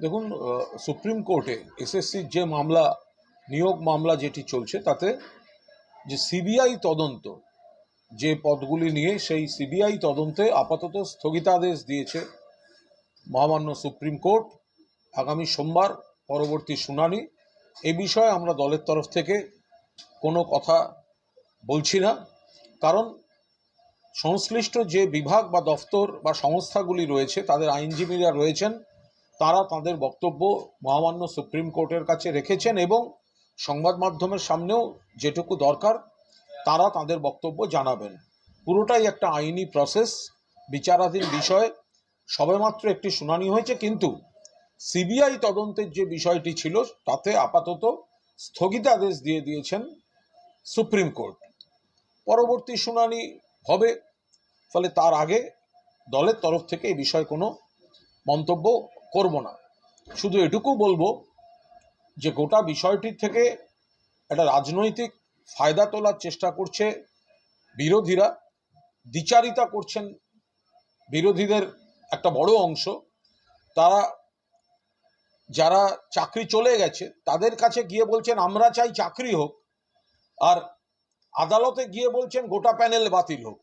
দেখুন সুপ্রিম কোর্টে এসএসসির যে মামলা, নিয়োগ মামলা যেটি চলছে, তাতে যে সিবিআই তদন্ত, যে পদগুলি নিয়ে সেই সিবিআই তদন্তে আপাতত স্থগিতাদেশ দিয়েছে মহামান্য সুপ্রিম কোর্ট, আগামী সোমবার পরবর্তী শুনানি। এ বিষয়ে আমরা দলের তরফ থেকে কোনো কথা বলছি না, কারণ সংশ্লিষ্ট যে বিভাগ বা দফতর বা সংস্থাগুলি রয়েছে, তাদের আইনজীবীরা রয়েছেন, তারা তাদের বক্তব্য মহামান্য সুপ্রিম কোর্টের কাছে রেখেছেন এবং সংবাদ মাধ্যমের সামনেও যেটুকু দরকার, তারা তাদের বক্তব্য জানাবেন। পুরোটাই একটা আইনি প্রসেস, বিচারাধীন বিষয়, সবেমাত্র একটি শুনানি হয়েছে, কিন্তু সিবিআই তদন্তের যে বিষয়টি ছিল, তাতে আপাতত স্থগিতাদেশ দিয়ে দিয়েছেন সুপ্রিম কোর্ট। পরবর্তী শুনানি হবে। ফলে তার আগে দলের তরফ থেকে এই বিষয়ে কোনো মন্তব্য করব না। শুধু এটুকু বলব যে গোটা বিষয়টির থেকে একটা রাজনৈতিক ফায়দা তোলার চেষ্টা করছে বিরোধীরা, দ্বিচারিতা করছেন বিরোধীদের একটা বড় অংশ। তারা যারা চাকরি চলে গেছে তাদের কাছে গিয়ে বলছেন, আমরা চাই চাকরি হোক। আর আদালতে গিয়ে বলছেন গোটা প্যানেল বাতিল হোক।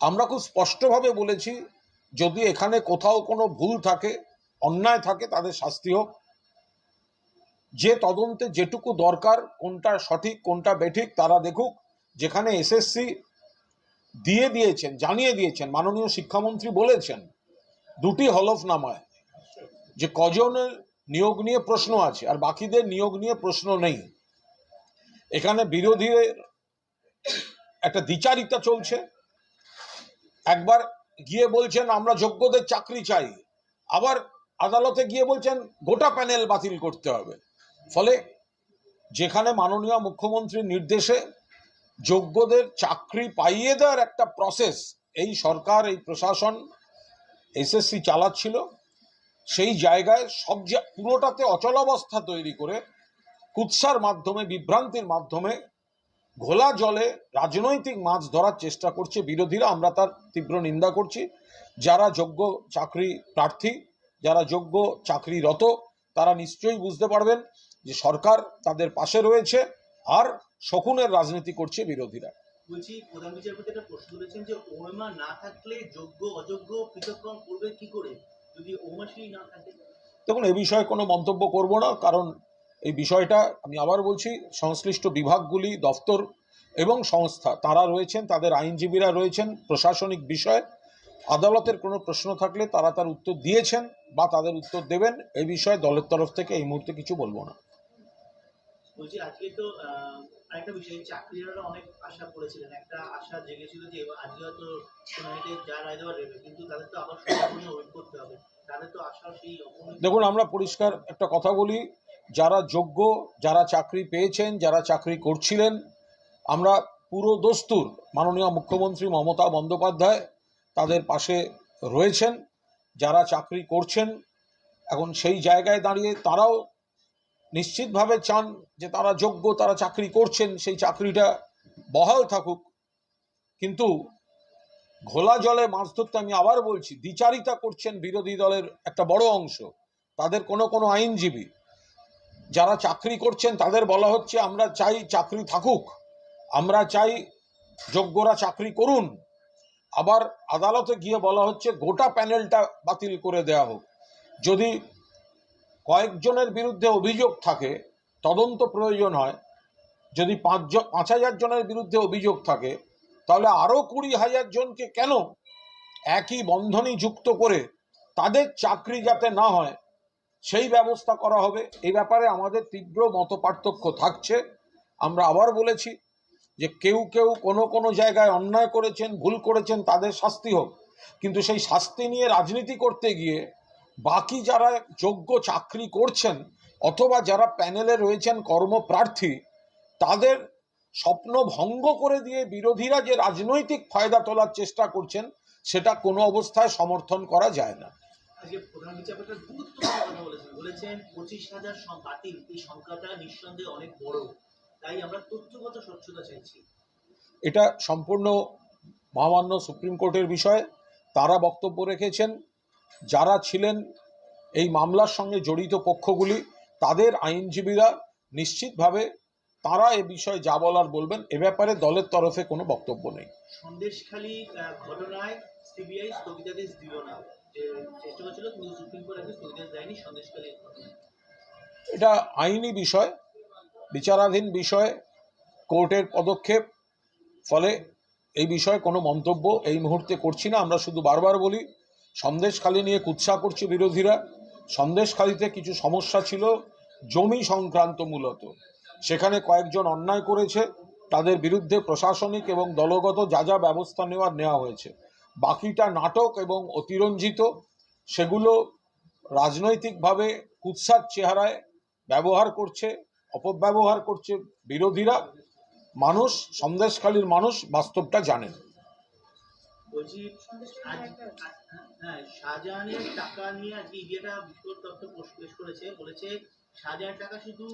আমরা খুব স্পষ্টভাবে বলেছি, যদি এখানে কোথাও কোনো ভুল থাকে, অন্যায় থাকে, তাদের শাস্তি হোক। যে তদন্তে যেটুকু দরকার, কোনটা সঠিক, কোনটা বেঠিক, তারা দেখুক। যেখানে এসএসসি দিয়ে দিয়েছেন, জানিয়ে দিয়েছেন, মাননীয় শিক্ষামন্ত্রী বলেছেন, দুটি হলফনামায় যে কজনের নিয়োগ নিয়ে প্রশ্ন আছে, আর বাকিদের নিয়োগ নিয়ে প্রশ্ন নেই। এখানে বিরোধীদের একটা দ্বিচারিতা চলছে। একবার গিয়ে বলছেন, আমরা যোগ্যদের চাকরি চাই। আবার আদালতে গিয়ে বলছেন, গোটা প্যানেল বাতিল করতে হবে। ফলে যেখানে মাননীয় মুখ্যমন্ত্রীর নির্দেশে যোগ্যদের চাকরি পাইয়ে দেওয়ার একটা প্রসেস এই সরকার, এই প্রশাসন, এসএসসি চালাচ্ছিল, সেই জায়গায় সব পুরোটাতে অচলাবস্থা তৈরি করে কুৎসার মাধ্যমে বিভ্রান্তির মাধ্যমে ঘোলা জলে রাজনৈতিক মাছ ধরার চেষ্টা করছে। বিরোধীরা আমরা তার তীব্র নিন্দা করছি। যারা যোগ্য চাকরি প্রার্থী যারা যোগ্য চাকরিরত তারা নিশ্চয়ই বুঝতে পারবেন যে সরকার তাদের পাশে রয়েছে আর শকুনের রাজনীতি করছে বিরোধীরা। বলছি প্রধান বিচারপতি একটা প্রশ্ন তুলেছেন যে ওএমআর না থাকলে যোগ্য অযোগ্য পৃথককরণ করবে কি করে? যদি ওএমআর না থাকে? দেখুন এ বিষয়ে কোনো মন্তব্য করব না কারণ এই বিষয়টা আমি আবার বলছি সংশ্লিষ্ট বিভাগগুলি দফতর এবং সংস্থা তারা রয়েছেন তাদের আইনজীবীরা রয়েছেন প্রশাসনিক বিষয় আদালতের কোনো প্রশ্ন থাকলে তারা তার উত্তর দিয়েছেন বা তাদের উত্তর দেবেন এই বিষয়ে দলের তরফ থেকে এই মুহূর্তে কিছু বলব না। বলছি আজকে তো আরেকটা বিষয় চাকরিরা অনেক আশা করেছিলেন একটা আশা জেগেছিল যে আজকে হয়তো শুনানিতে যা রায় দেওয়ার দেবে কিন্তু তাদের তো আবার সময় ওয়েট করতে হবে তাদের তো আশা সেই দেখুন আমরা পরিষ্কার একটা কথা বলি যারা যোগ্য, যারা চাকরি পেয়েছেন, যারা চাকরি করছিলেন, আমরা পুরো দস্তুর মাননীয় মুখ্যমন্ত্রী মমতা বন্দ্যোপাধ্যায় তাদের পাশে রয়েছেন, যারা চাকরি করছেন। এখন সেই জায়গায় দাঁড়িয়ে তারাও নিশ্চিতভাবে চান যে তারা যোগ্য, তারা চাকরি করছেন, সেই চাকরিটা বহাল থাকুক। কিন্তু ঘোলা জলে মাছ ধরতে আমি আবার বলছি, দ্বিচারিতা করছেন বিরোধী দলের একটা বড় অংশ। তাদের কোনো কোনো আইনজীবী যারা চাকরি করছেন তাদের বলা হচ্ছে, আমরা চাই চাকরি থাকুক, আমরা চাই যোগ্যরা চাকরি করুন। আবার আদালতে গিয়ে বলা হচ্ছে, গোটা প্যানেলটা বাতিল করে দেয়া হোক। যদি কয়েকজনের বিরুদ্ধে অভিযোগ থাকে, তদন্ত প্রয়োজন হয়, যদি পাঁচজন পাঁচ হাজার জনের বিরুদ্ধে অভিযোগ থাকে, তাহলে আরও কুড়ি হাজার জনকে কেন একই বন্ধনী যুক্ত করে তাদের চাকরি যাতে না হয় সেই ব্যবস্থা করা হবে। এই ব্যাপারে আমাদের তীব্র মত থাকছে। আমরা আবার বলেছি যে কেউ কেউ কোনো কোনো জায়গায় অন্যায় করেছেন, ভুল করেছেন, তাদের শাস্তি হোক। কিন্তু সেই শাস্তি নিয়ে রাজনীতি করতে গিয়ে বাকি যারা যোগ্য চাকরি করছেন অথবা যারা প্যানেলে রয়েছেন কর্মপ্রার্থী, তাদের স্বপ্ন ভঙ্গ করে দিয়ে বিরোধীরা যে রাজনৈতিক ফায়দা তোলার চেষ্টা করছেন, সেটা কোনো অবস্থায় সমর্থন করা যায় না। আজকে প্রধান বিচারপতি গুরুত্বপূর্ণ কথা বলেছেন। বলেছেন পঁচিশ হাজার বাতিল। এই সংখ্যাটা নিঃসন্দেহে অনেক বড়। তাই আমরা তথ্যগত স্বচ্ছতা চাইছি। এটা সম্পূর্ণ মহামান্য সুপ্রিম কোর্টের বিষয়। তারা বক্তব্য রেখেছেন। যারা ছিলেন এই মামলার সঙ্গে জড়িত পক্ষগুলি তাদের আইনজীবীরা নিশ্চিতভাবে তারা এ বিষয়ে যা বলার বলবেন এ ব্যাপারে দলের তরফে কোনো বক্তব্য নেই। সন্দেশখালী ঘটনায় সিবিআই স্থগিতাদেশ দিল না। এটা আইনি বিষয়, বিচারাধীন বিষয়, কোর্টের পদক্ষেপ, ফলে এই বিষয়ে কোনো মন্তব্য এই মুহূর্তে করছি না। আমরা শুধু বারবার বলি, সন্দেশখালি নিয়ে কুৎসা করছে বিরোধীরা। সন্দেশখালিতে কিছু সমস্যা ছিল, জমি সংক্রান্ত মূলত। সেখানে কয়েকজন অন্যায় করেছে, তাদের বিরুদ্ধে প্রশাসনিক এবং দলগত যা যা ব্যবস্থা নেওয়ার নেওয়া হয়েছে। বাকিটা নাটক এবং অতিরঞ্জিত সেগুলো রাজনৈতিকভাবে কুৎসার চেহারায় ব্যবহার করছে অপব্যবহার করছে বিরোধীরা। মানুষ সন্দেশখালীর মানুষ বাস্তবটা জানেন। বলছি হ্যাঁ শাহজাহানের টাকা নিয়ে আজকে ইডিয়াটা বিস্ফোরক পেশ করেছে। বলেছে শাহজাহানের টাকা শুধু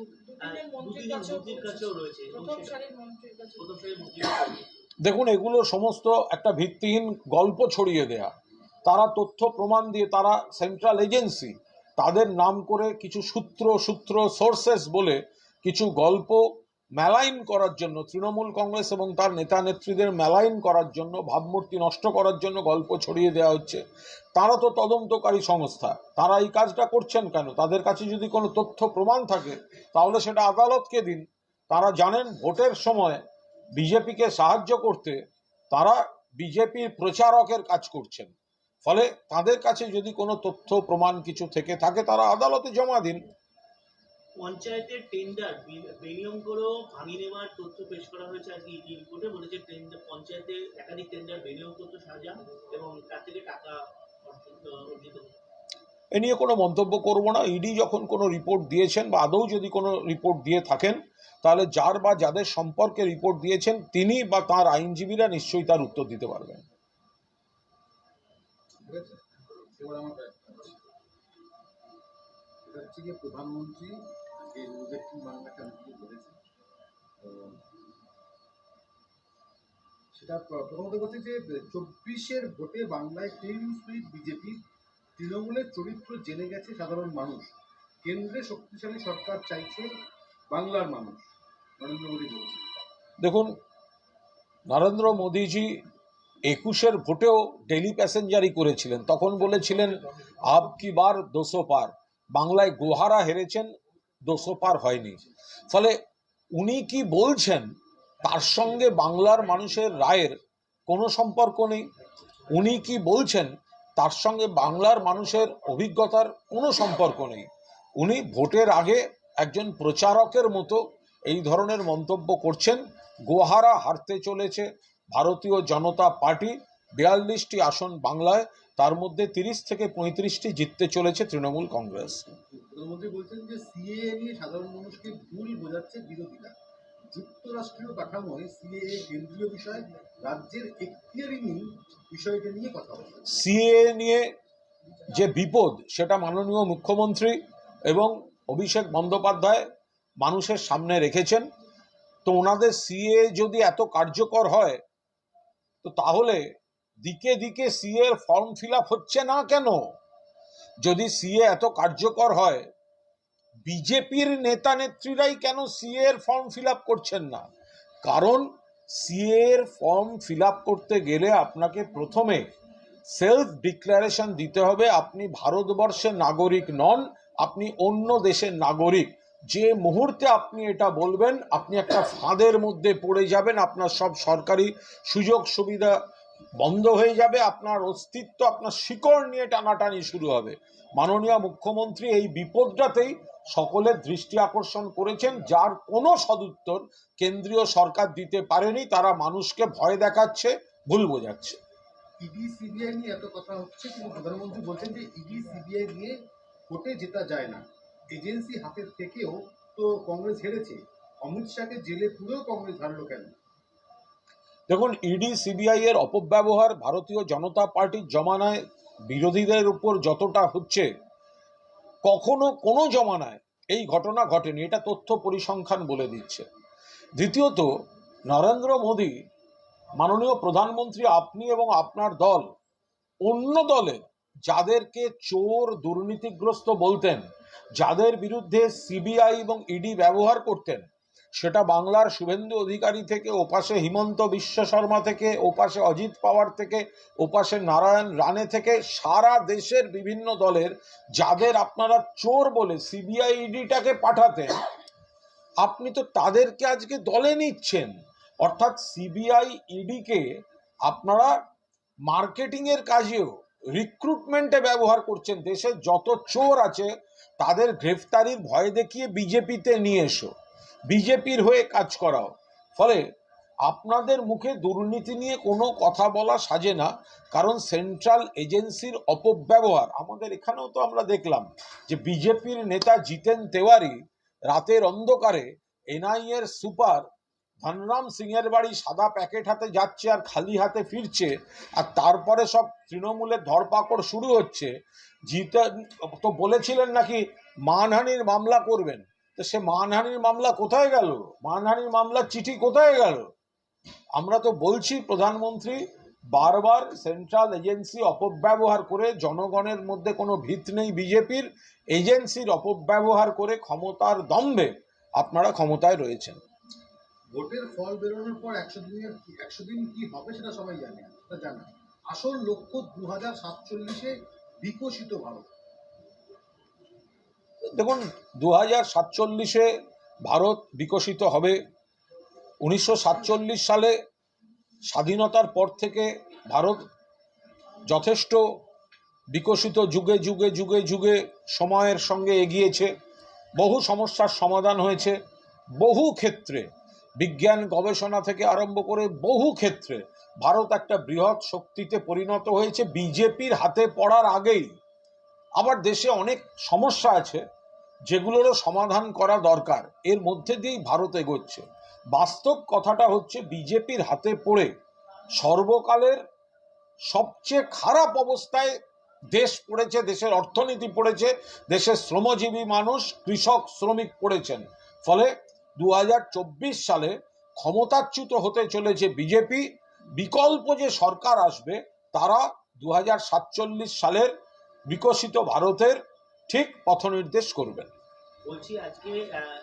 দুদিনের মন্ত্রীর কাছেও রয়েছে। প্রথম সারির মন্ত্রীর কাছে দেখুন, এগুলো সমস্ত একটা ভিত্তিহীন গল্প ছড়িয়ে দেয়া। তারা তথ্য প্রমাণ দিয়ে তারা সেন্ট্রাল এজেন্সি তাদের নাম করে কিছু সূত্র সূত্র সোর্সেস বলে কিছু গল্প মেলাইন করার জন্য, তৃণমূল কংগ্রেস এবং তার নেতা নেত্রীদের মেলাইন করার জন্য, ভাবমূর্তি নষ্ট করার জন্য গল্প ছড়িয়ে দেওয়া হচ্ছে। তারা তো তদন্তকারী সংস্থা, তারা এই কাজটা করছেন কেন? তাদের কাছে যদি কোনো তথ্য প্রমাণ থাকে, তাহলে সেটা আদালতকে দিন। তারা জানেন ভোটের সময় বিজেপিকে সাহায্য করতে তারা বিজেপির প্রচারকের কাজ করছেন। ফলে তাদের কাছে যদি কোনো তথ্য প্রমাণ কিছু থেকে থাকে তারা আদালতে জমা দিন। পঞ্চায়েতের টেন্ডার বেনিয়ম করেও ভাঙিয়ে নেওয়ার তথ্য পেশ করা হয়েছে আজকে ইডি রিপোর্টে বলেছে টেন্ডার পঞ্চায়েতে একাধিক টেন্ডার বেনিয়ম করতো শাহজাহান এবং তার থেকে টাকা অর্জিত এ নিয়ে কোনো মন্তব্য করব না। ইডি যখন কোনো রিপোর্ট দিয়েছেন বা আদৌ যদি কোনো রিপোর্ট দিয়ে থাকেন তাহলে যার বা যাদের সম্পর্কে রিপোর্ট দিয়েছেন তিনি বা তার আইনজীবীরা নিশ্চয়ই তার উত্তর দিতে পারবেন। প্রধানমন্ত্রী সেটা প্রথমত যে চব্বিশের বাংলায় বিজেপি তৃণমূলের চরিত্র জেনে গেছে সাধারণ মানুষ। কেন্দ্রে শক্তিশালী সরকার চাইছে বাংলার মানুষ। দেখুন, নরেন্দ্র মোদীজি একুশের ভোটেও ডেলি প্যাসেঞ্জারই করেছিলেন। তখন বলেছিলেন, আব কি বার দোসো পার। বাংলায় গোহারা হেরেছেন, দোসো পার হয়নি। ফলে উনি কি বলছেন, তার সঙ্গে বাংলার মানুষের রায়ের কোনো সম্পর্ক নেই। উনি কি বলছেন, তার সঙ্গে বাংলার মানুষের অভিজ্ঞতার কোনো সম্পর্ক নেই। উনি ভোটের আগে একজন প্রচারকের মতো এই ধরনের মন্তব্য করছেন গোহারা হারতে চলেছে ভারতীয় জনতা পার্টি। বিয়াল্লিশটি আসন বাংলায় তার মধ্যে তিরিশ থেকে পঁয়ত্রিশটি জিততে চলেছে তৃণমূল কংগ্রেস। বলছেন যে সিএএ নিয়ে সাধারণ মানুষকে ভুল বোঝাচ্ছে বিরোধীরা। যুক্তরাষ্ট্রীয় কাঠামোয় সিএএ কেন্দ্রীয় বিষয় রাজ্যের এখতিয়ারি বিষয়টা নিয়ে কথা বলে সিএ নিয়ে যে বিপদ সেটা মাননীয় মুখ্যমন্ত্রী এবং অভিষেক বন্দ্যোপাধ্যায় মানুষের সামনে রেখেছেন, তো ওনাদের সিএ যদি এত কার্যকর হয়, তো তাহলে দিকে দিকে সিএ এর ফর্ম ফিল হচ্ছে না কেন? যদি সিএ এত কার্যকর হয়, বিজেপির নেতা নেত্রীরাই কেন সিএ এর ফর্ম ফিল করছেন না? কারণ সিএ এর ফর্ম ফিল করতে গেলে আপনাকে প্রথমে সেলফ ডিক্লারেশন দিতে হবে, আপনি ভারতবর্ষের নাগরিক নন, আপনি অন্য দেশের নাগরিক। যে মুহূর্তে আপনি এটা বলবেন, আপনি একটা ফাঁদের মধ্যে পড়ে যাবেন, আপনার সব সরকারি সুযোগ সুবিধা বন্ধ হয়ে যাবে, আপনার অস্তিত্ব, আপনার শিকড় নিয়ে টানাটানি শুরু হবে। মাননীয় মুখ্যমন্ত্রী এই বিপদটাতেই সকলের দৃষ্টি আকর্ষণ করেছেন, যার কোনো সদুত্তর কেন্দ্রীয় সরকার দিতে পারেনি, তারা মানুষকে ভয় দেখাচ্ছে, ভুল বোঝাচ্ছে। প্রধানমন্ত্রী বলছেন যে ইডি, সিবিআই নিয়ে কোর্টে জেতা যায় না। এজেন্সি হাতের থেকেও তো কংগ্রেস হেরেছে। অমিত শাহকে জেলে পুরেও কংগ্রেস হারলো কেন? দেখুন ইডি সিবিআই এর অপব্যবহার ভারতীয় জনতা পার্টির জমানায় বিরোধীদের উপর যতটা হচ্ছে, কখনো কোনো জমানায় এই ঘটনা ঘটেনি। এটা তথ্য পরিসংখ্যান বলে দিচ্ছে। দ্বিতীয়ত, নরেন্দ্র মোদী, মাননীয় প্রধানমন্ত্রী আপনি এবং আপনার দল অন্য দলে যাদেরকে চোর, দুর্নীতিগ্রস্ত বলতেন যাদের বিরুদ্ধে সিবিআই এবং ইডি ব্যবহার করতেন, সেটা বাংলার শুভেন্দু অধিকারী থেকে, ওপাশে হিমন্ত বিশ্ব শর্মা থেকে, ওপাশে অজিত পাওয়ার থেকে, ওপাশে নারায়ণ রানে থেকে, সারা দেশের বিভিন্ন দলের যাদের আপনারা চোর বলে সিবিআই ইডিটাকে পাঠাতেন, আপনি তো তাদেরকে আজকে দলে নিচ্ছেন। অর্থাৎ সিবিআই ইডিকে আপনারা মার্কেটিংয়ের কাজেও রিক্রুটমেন্টে ব্যবহার করছেন। দেশের যত চোর আছে, তাদের গ্রেফতারির ভয় দেখিয়ে বিজেপিতে নিয়ে এসো। বিজেপির হয়ে কাজ করাও। ফলে আপনাদের মুখে দুর্নীতি নিয়ে কোনো কথা বলা সাজে না, কারণ সেন্ট্রাল এজেন্সির অপব্যবহার। আমাদের এখানেও তো আমরা দেখলাম যে বিজেপির নেতা জিতেন তেওয়ারি রাতের অন্ধকারে এনআইএর সুপার ধনরাম সিংয়ের বাড়ি সাদা প্যাকেট হাতে যাচ্ছে আর খালি হাতে ফিরছে। আর তারপরে সব তৃণমূলের ধরপাকড় শুরু হচ্ছে। জিতেন তো বলেছিলেন নাকি মানহানির মামলা করবেন? তো সে মানহানির মামলা কোথায় গেল? মানহানির মামলার চিঠি কোথায় গেল? আমরা তো বলছি, প্রধানমন্ত্রী, বারবার সেন্ট্রাল এজেন্সি অপব্যবহার করে জনগণের মধ্যে কোনো ভিত নেই বিজেপির। এজেন্সির অপব্যবহার করে ক্ষমতার দম্ভে আপনারা ক্ষমতায় রয়েছেন। ভোটের ফল বেরোনোর পর একশো দিনের একশো দিন কি হবে সেটা সবাই জানে, সেটা জানে আসল লক্ষ্য দু হাজার সাতচল্লিশে বিকশিত ভারত। দেখুন দু হাজার সাতচল্লিশে ভারত বিকশিত হবে। উনিশশো সাতচল্লিশ সালে স্বাধীনতার পর থেকে ভারত যথেষ্ট বিকশিত, যুগে যুগে যুগে যুগে সময়ের সঙ্গে এগিয়েছে। বহু সমস্যার সমাধান হয়েছে। বহু ক্ষেত্রে বিজ্ঞান গবেষণা থেকে আরম্ভ করে বহু ক্ষেত্রে ভারত একটা বৃহৎ শক্তিতে পরিণত হয়েছে বিজেপির হাতে পড়ার আগেই। আবার দেশে অনেক সমস্যা আছে যেগুলোরও সমাধান করা দরকার। এর মধ্যে দিয়েই ভারত এগোচ্ছে। বাস্তব কথাটা হচ্ছে বিজেপির হাতে পড়ে সর্বকালের সবচেয়ে খারাপ অবস্থায় দেশ পড়েছে, দেশের অর্থনীতি পড়েছে, দেশের শ্রমজীবী মানুষ, কৃষক, শ্রমিক পড়েছেন। ফলে দু হাজার চব্বিশ সালে ক্ষমতাচ্যুত হতে চলেছে বিজেপি। বিকল্প যে সরকার আসবে তারা দু সালের বিকশিত ভারতের ঠিক পথনির্দেশ করবেন। বলছি আজকে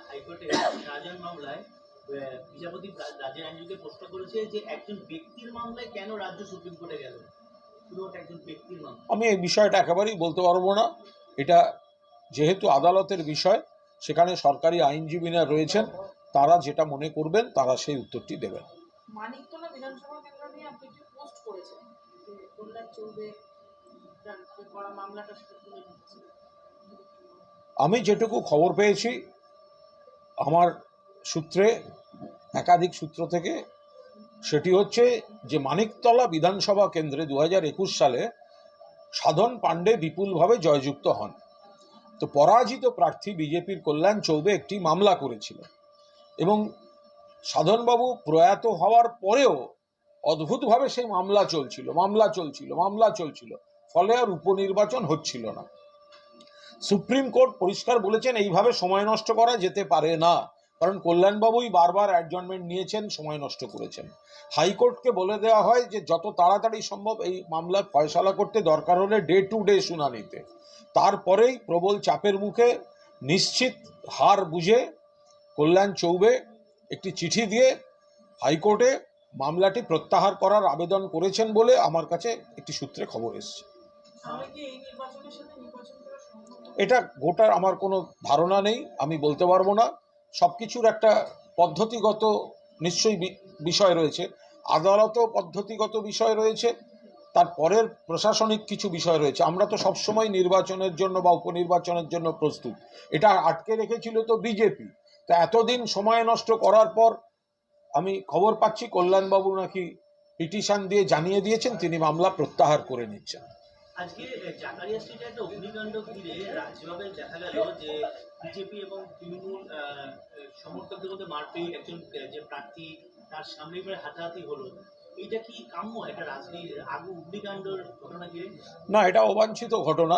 হাইকোর্টে শাহজাহান মামলায় বিচারপতি রাজের আইনজীবীকে প্রশ্ন করেছে যে একজন ব্যক্তির মামলায় কেন রাজ্য সুপ্রিম কোর্টে গেল? শুধুমাত্র একজন ব্যক্তির মামলা। আমি এই বিষয়টা একেবারেই বলতে পারব না। এটা যেহেতু আদালতের বিষয় সেখানে সরকারি আইনজীবীরা রয়েছেন তারা যেটা মনে করবেন তারা সেই উত্তরটি দেবেন। আমি যেটুকু খবর পেয়েছি আমার সূত্রে একাধিক সূত্র থেকে সেটি হচ্ছে যে মানিকতলা বিধানসভা কেন্দ্রে দু একুশ সালে সাধন পাণ্ডে বিপুলভাবে জয়যুক্ত হন। তো পরাজিত প্রার্থী বিজেপির কল্যাণ চৌবে একটি মামলা করেছিল। এবং সাধনবাবু প্রয়াত হওয়ার পরেও অদ্ভুতভাবে সেই মামলা চলছিল মামলা চলছিল মামলা চলছিল। ফলে আর উপনির্বাচন হচ্ছিল না। সুপ্রিম কোর্ট পরিষ্কার বলেছেন, এইভাবে সময় নষ্ট করা যেতে পারে না। কারণ কল্যাণবাবুই বারবার অ্যাডজনমেন্ট নিয়েছেন সময় নষ্ট করেছেন। হাইকোর্টকে বলে দেওয়া হয় যে যত তাড়াতাড়ি সম্ভব এই মামলার ফয়সালা করতে দরকার হলে ডে টু ডে শুনানিতে। তারপরেই প্রবল চাপের মুখে নিশ্চিত হার বুঝে কল্যাণ চৌবে একটি চিঠি দিয়ে হাইকোর্টে মামলাটি প্রত্যাহার করার আবেদন করেছেন বলে আমার কাছে একটি সূত্রে খবর এসেছে। এটা গোটার আমার কোনো ধারণা নেই আমি বলতে পারব না। সব কিছুর একটা পদ্ধতিগত নিশ্চয়ই বিষয় রয়েছে, আদালতও পদ্ধতিগত বিষয় রয়েছে তারপরের প্রশাসনিক কিছু বিষয় রয়েছে। আমরা তো সবসময় নির্বাচনের জন্য বা উপনির্বাচনের জন্য প্রস্তুত। এটা আটকে রেখেছিল তো বিজেপি। তা এতদিন সময় নষ্ট করার পর আমি খবর পাচ্ছি, কল্যাণবাবু নাকি পিটিশন দিয়ে জানিয়ে দিয়েছেন, তিনি মামলা প্রত্যাহার করে নিচ্ছেন। বিজেপি এবং তৃণমূল সমর্থকদের মধ্যে মারপিট, একজন যে প্রার্থী, তার সামনে করে হাতাহাতি হলো। এটা কি কাম্য? একটা রাজনীতির আগু অগ্নিকাণ্ডের ঘটনা ঘিরে না, এটা অবাঞ্ছিত ঘটনা।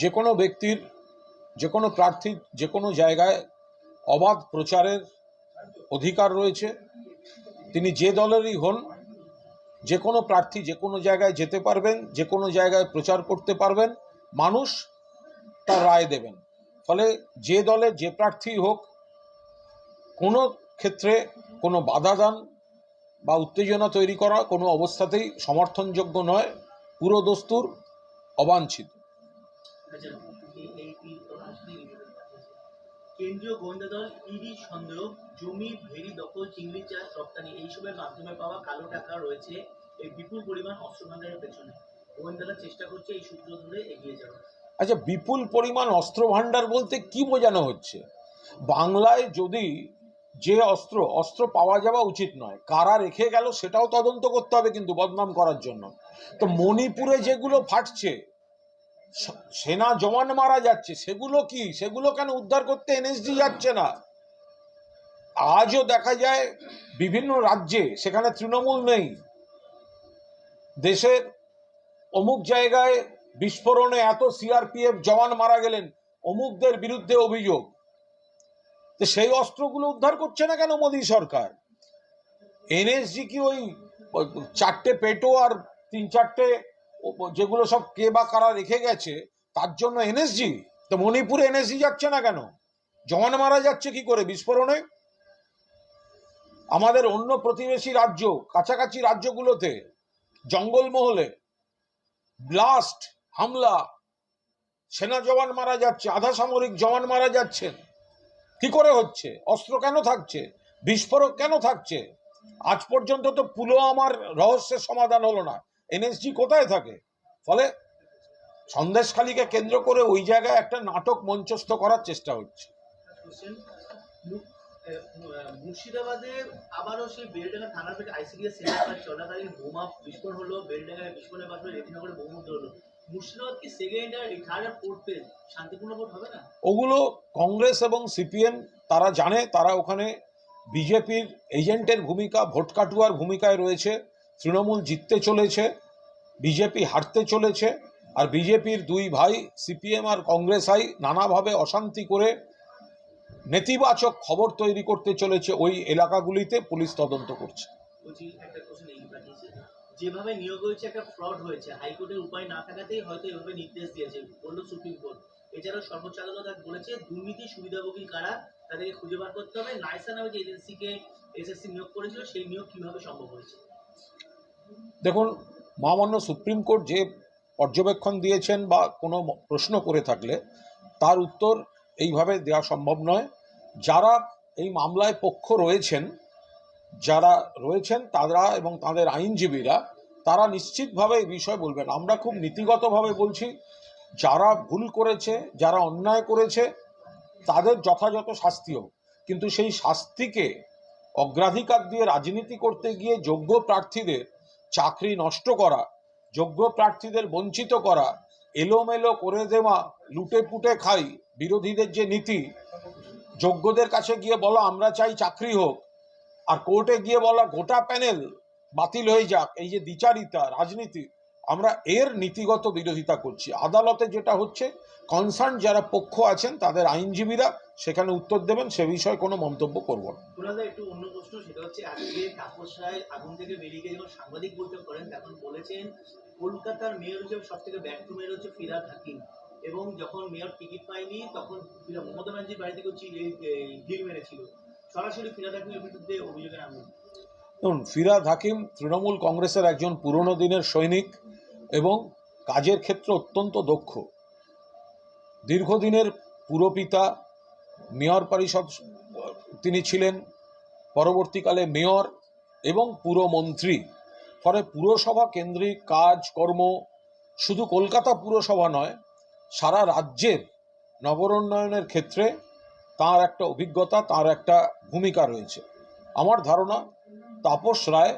যে কোনো ব্যক্তির যে কোনো প্রার্থীর যে কোনো জায়গায় অবাধ প্রচারের অধিকার রয়েছে। তিনি যে দলেরই হন যে কোনো প্রার্থী যে কোনো জায়গায় যেতে পারবেন যে কোনো জায়গায় প্রচার করতে পারবেন। মানুষ তার রায় দেবেন। ফলে যে দলে যে প্রার্থী হোক, কোনো ক্ষেত্রে কোনো বাধা দান বা উত্তেজনা তৈরি করা কোনো অবস্থাতেই সমর্থনযোগ্য নয়, পুরো দস্তুর অবাঞ্ছিত। আচ্ছা। কেন্দ্রীয় গোয়েন্দা দল, ইডি, সন্দেহ, জমি, ভেড়ি, দখল, চিংড়ি, চাষ, রপ্তানি এইসবের মাধ্যমে পাওয়া কালো টাকা রয়েছে। এই বিপুল পরিমাণ অস্ত্র পেছনে। গোয়েন্দারা চেষ্টা করছে এই সূত্র ধরে এগিয়ে যাওয়া আচ্ছা বিপুল পরিমাণ অস্ত্র ভাণ্ডার বলতে কি বোঝানো হচ্ছে? বাংলায় যদি যে অস্ত্র অস্ত্র পাওয়া যাওয়া উচিত নয়, কারা রেখে গেল সেটাও তদন্ত করতে হবে কিন্তু বদনাম করার জন্য। তো মণিপুরে যেগুলো ফাটছে সেনা জওয়ান মারা যাচ্ছে, সেগুলো কি? সেগুলো কেন উদ্ধার করতে এনএসডি যাচ্ছে না? আজও দেখা যায় বিভিন্ন রাজ্যে, সেখানে তৃণমূল নেই। দেশের অমুক জায়গায় বিস্ফোরণে এত সিআরপিএফ জওয়ান মারা গেলেন, অমুকদের বিরুদ্ধে অভিযোগ। সেই অস্ত্রগুলো উদ্ধার করছে না কেন মোদী সরকার? এনএসজি কি ওই চারটে পেটো আর তিন চারটে যেগুলো সব কে বা কারা রেখে গেছে, তার জন্য এনএসজি তো মণিপুরে এনএসজি যাচ্ছে না কেন? জওয়ান মারা যাচ্ছে কি করে বিস্ফোরণে? আমাদের অন্য প্রতিবেশী রাজ্য, কাছাকাছি রাজ্যগুলোতে, জঙ্গলমহলে, ব্লাস্ট হামলা। সেনা জওয়ান মারা যাচ্ছে, আধা সামরিক জওয়ান মারা যাচ্ছেন কি করে হচ্ছে? অস্ত্র কেন থাকছে? বিস্ফোরক কেন থাকছে? আজ পর্যন্ত তো পুলওয়ামার রহস্যের সমাধান হলো না। এনএসজি কোথায় থাকে? ফলে সন্দেশখালীকে কেন্দ্র করে ওই জায়গায় একটা নাটক মঞ্চস্থ করার চেষ্টা হচ্ছে। কোশ্চেন মুর্শিদাবাদে আবারও সেই বেলডাঙ্গা থানার পেটে আইসিডিএস চলাকালীন বোমা বিস্ফোরণ হলো। বেলডাঙ্গায় বিস্ফোরণের পাশে বহুমূল্য হলো। মুর্শিদাবাদ কি সেকেন্ড আর থার্ড আর ফোর্থ শান্তিপূর্ণ ভোট হবে না? ওগুলো কংগ্রেস এবং সিপিএম তারা জানে তারা ওখানে বিজেপির এজেন্টের ভূমিকা ভোট কাটুয়ার ভূমিকায় রয়েছে তৃণমূল জিততে চলেছে বিজেপি হারতে চলেছে আর বিজেপির দুই ভাই সিপিএম আর কংগ্রেস আই নানাভাবে অশান্তি করে নেতিবাচক খবর তৈরি করতে চলেছে ওই এলাকাগুলিতে পুলিশ তদন্ত করছে। যেভাবে নিয়োগ হয়েছে, একটা ফ্রড হয়েছে। হাইকোর্টের উপায় না থাকাতেই হয়তো এভাবে নির্দেশ দিয়েছে, বলল সুপ্রিম কোর্ট এছাড়াও সর্বোচ্চ আদালত বলেছে, দুর্নীতি সুবিধাভোগী কারা, তাদেরকে খুঁজে বার করতে হবে। নাইসা নামে যে এজেন্সিকে এসএসসি নিয়োগ করেছিল, সেই নিয়োগ কীভাবে সম্ভব হয়েছে? দেখুন, মহামান্য সুপ্রিম কোর্ট যে পর্যবেক্ষণ দিয়েছেন বা কোনো প্রশ্ন করে থাকলে, তার উত্তর এইভাবে দেওয়া সম্ভব নয়। যারা এই মামলায় পক্ষ রয়েছেন যারা রয়েছেন তারা এবং তাদের আইনজীবীরা, তারা নিশ্চিতভাবে এই বিষয় বলবেন। আমরা খুব নীতিগতভাবে বলছি, যারা ভুল করেছে, যারা অন্যায় করেছে, তাদের যথাযথ শাস্তি হোক। কিন্তু সেই শাস্তিকে অগ্রাধিকার দিয়ে রাজনীতি করতে গিয়ে যোগ্য প্রার্থীদের চাকরি নষ্ট করা, যোগ্য প্রার্থীদের বঞ্চিত করা, এলোমেলো করে দেওয়া, লুটে পুটে খাই বিরোধীদের যে নীতি, যোগ্যদের কাছে গিয়ে বলা, আমরা চাই চাকরি হোক আর কোর্টে গিয়ে বলা গোটা প্যানেল বাতিল হয়ে যাক, এই যে দ্বিচারিতা, রাজনীতি, আমরা এর নীতিগত বিরোধিতা করছি। আদালতে যেটা হচ্ছে কনসার্ন যারা পক্ষ আছেন, তাদের আইনজীবীরা সেখানে উত্তর দেবেন, সে বিষয়ে কোনো মন্তব্য করব না। একটু অন্য প্রশ্ন, সেটা হচ্ছে আজকে তাপস আগুন থেকে বেরিয়ে গিয়ে সাংবাদিক বৈঠক করেন তখন বলেছেন, কলকাতার মেয়র হিসেবে সব থেকে ব্যর্থ মেয়র হচ্ছে ফিরাদ হাকিম। এবং যখন মেয়র টিকিট পায়নি, তখন মমতা ব্যানার্জির বাড়ি থেকে ঢিল মেরেছিল। ফিরাদ দেখুন, ফিরাদ হাকিম তৃণমূল কংগ্রেসের একজন পুরনো দিনের সৈনিক এবং কাজের ক্ষেত্রে অত্যন্ত দক্ষ। দীর্ঘদিনের পুরপিতা মেয়র পরিষদ, তিনি ছিলেন, পরবর্তীকালে মেয়র এবং পুরমন্ত্রী ফলে পুরসভা কেন্দ্রিক কাজ, কর্ম শুধু কলকাতা পুরসভা নয়, সারা রাজ্যের নগরোন্নয়নের ক্ষেত্রে তার একটা অভিজ্ঞতা, তার একটা ভূমিকা রয়েছে। আমার ধারণা, তাপস রায়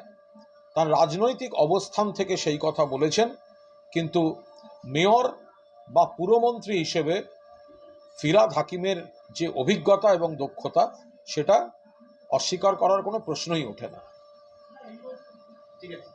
তার রাজনৈতিক অবস্থান থেকে সেই কথা বলেছেন, কিন্তু মেয়র বা পুরমন্ত্রী হিসেবে ফিরাদ হাকিমের যে অভিজ্ঞতা এবং দক্ষতা, সেটা অস্বীকার করার কোনো প্রশ্নই ওঠে না। ঠিক আছে।